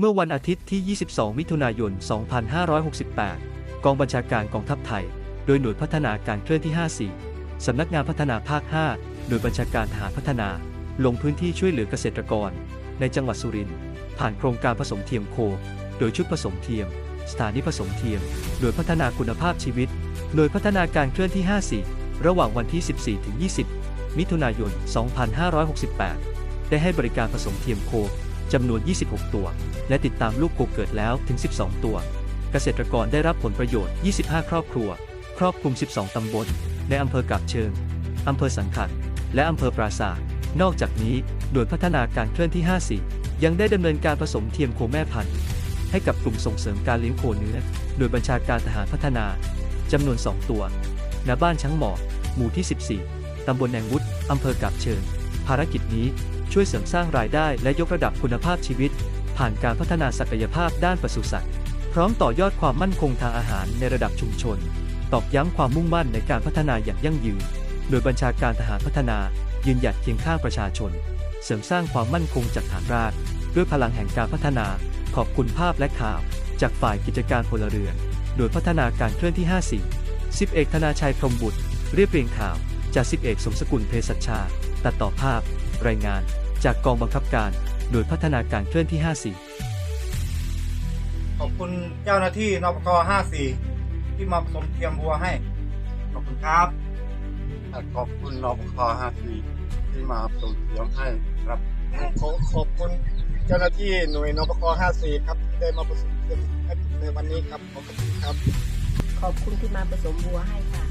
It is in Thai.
เมื่อวันอาทิตย์ที่ 22 มิถุนายน 2568 กองบัญชาการกองทัพไทย โดยหน่วยพัฒนาการเคลื่อนที่ 54 สำนักงานพัฒนาภาค5หน่วยบัญชาการทหารพัฒนา ลงพื้นที่ช่วยเหลือเกษตรกร ในจังหวัดสุรินทร์ ผ่านโครงการผสมเทียมโค โดยชุดผสมเทียม สถานีผสมเทียม โดยพัฒนาคุณภาพชีวิตหน่วยพัฒนาการเคลื่อนที่ 54 ระหว่างวันที่ 14 ถึง 20 มิถุนายน 2568 ได้ให้บริการผสมเทียมโค จำนวน 26 ตัว และติดตามลูกโคเกิดแล้วถึง 12 ตัว เกษตรกรได้รับผลประโยชน์ 25 ครอบครัว ครอบคลุม 12 ตำบล ในอำเภอกาบเชิง อำเภอสังขัด และอำเภอปราสาทนอกจากนี้โดยพัฒนาการเคลื่อนที่ 54 ยังได้ดำเนินการผสมเทียมโคแม่พันธุ์ ให้กับกลุ่มส่งเสริมการเลี้ยงโคเนื้อ โดยบัญชาการทหารพัฒนาจำนวน 2 ตัวณบ้านช้างหมอกหมู่ที่ 14ตำบลแนงวุฒอำเภอกาบเชิง ภารกิจนี้ช่วยเสริมสร้างรายได้และยกระดับคุณภาพชีวิต ผ่านการพัฒนาศักยภาพด้านปศุสัตว์ พร้อมต่อยอดความมั่นคงทางอาหารในระดับชุมชน ตอกย้ำความมุ่งมั่นในการพัฒนาอย่างยั่งยืน โดยบัญชาการทหารพัฒนายืนหยัดเคียงข้างประชาชน เสริมสร้างความมั่นคงจากฐานราก ด้วยพลังแห่งการพัฒนา ขอบคุณภาพและข่าว จากฝ่ายกิจการพลเรือน โดยพัฒนาการเคลื่อนที่ 54 10เอกธนาชัยพรมบุตร เรียบเรียงข่าว จาก10เอกสมสกุลเภสัชชา ตัดต่อภาพ รายงาน จากกองบังคับการโดยพัฒนาการเคลื่อนที่ 54 ขอบคุณเจ้าหน้าที่นปก54 ที่มาผสมเทียมวัวให้ ขอบคุณครับ ขอบคุณนปค54 ที่มาส่งเสียงให้ครับ ขอขอบคุณเจ้าหน้าที่หน่วยนปก54 ครับที่ได้มาประสบเทียมให้ผมในวันนี้ครับ ขอบคุณครับ ขอบคุณที่มาผสมวัวให้ค่ะ